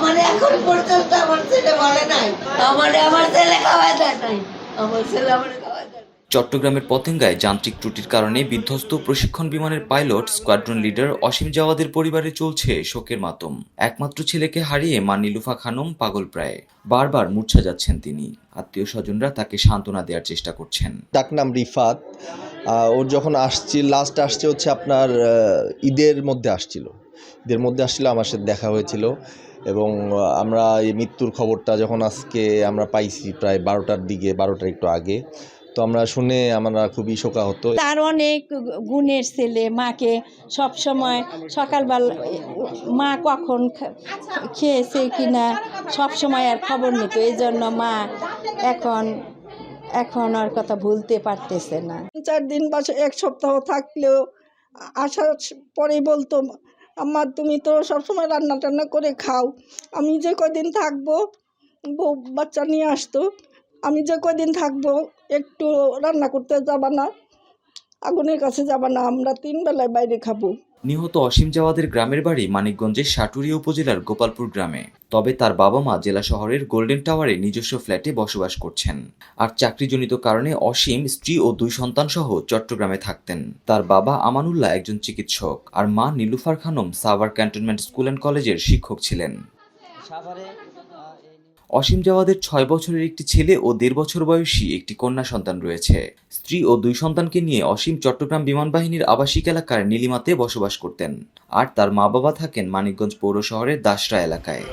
আমার এখন পর্যন্ত আমার ছেলে বলে নাই। আমার আমার ছেলে খাওয়াই দেয় নাই। আমার ছেলে আমার দেয় চট্টগ্রামের পতেঙ্গায় যান্ত্রিক ত্রুটির কারণে বিধ্বস্ত প্রশিক্ষণ বিমানের পাইলট স্কোয়াড্রন লিডার অসীম জাওয়াদের পরিবারে চলছে শোকের মাতম। একমাত্র ছেলেকে হারিয়ে মা নীলুফা খানম পাগল প্রায়। বারবার মূর্ছা যাচ্ছেন তিনি। আত্মীয় স্বজনরা তাকে সান্ত্বনা দেওয়ার চেষ্টা করছেন। ডাক নাম রিফাত। ওর যখন আসছি লাস্ট আসছে হচ্ছে আপনার ঈদের মধ্যে আসছিল। ঈদের মধ্যে আসছিল আমার সাথে দেখা হয়েছিল। এবং আমরা এই মৃত্যুর খবরটা যখন আজকে আমরা পাইছি প্রায় বারোটার দিকে বারোটার একটু আগে তো আমরা শুনে আমরা খুবই শোকাহত। তার অনেক গুণের ছেলে মাকে সব সময় সকালবেলা মা কখন খেয়েছে কিনা সব সময় আর খবর নিত। এই জন্য মা এখন এখন আর কথা ভুলতে পারতেছে না। চার দিন বা এক সপ্তাহ থাকলেও আসার পরে বলতো আমার তুমি তো সবসময় রান্না টান্না করে খাও। আমি যে কদিন থাকব, বউ, বাচ্চা নিয়ে আসতো, আমি যে কদিন থাকব, একটু রান্না করতে যাবা না, আগুনের কাছে যাবা না, আমরা তিন বেলায় বাইরে খাব। নিহত অসীম জাওয়াদের গ্রামের বাড়ি মানিকগঞ্জের সাটুরিয়া উপজেলার গোপালপুর গ্রামে। তবে তার বাবা মা জেলা শহরের গোল্ডেন টাওয়ারে নিজস্ব ফ্ল্যাটে বসবাস করছেন। আর চাকরিজনিত কারণে অসীম স্ত্রী ও দুই সন্তান সহ চট্টগ্রামে থাকতেন। তার বাবা আমানুল্লাহ একজন চিকিৎসক আর মা Nilufar Khanam Savar cantonment school and কলেজের শিক্ষক ছিলেন। অসীম জাওয়াদের ছয় বছরের একটি ছেলে ও দেড় বছর বয়সী একটি কন্যা সন্তান রয়েছে। স্ত্রী ও দুই সন্তানকে নিয়ে অসীম চট্টগ্রাম বিমান বাহিনীর আবাসিক এলাকার নীলিমাতে বসবাস করতেন। আর তার মা বাবা থাকেন মানিকগঞ্জ পৌর শহরের দাসরা এলাকায়।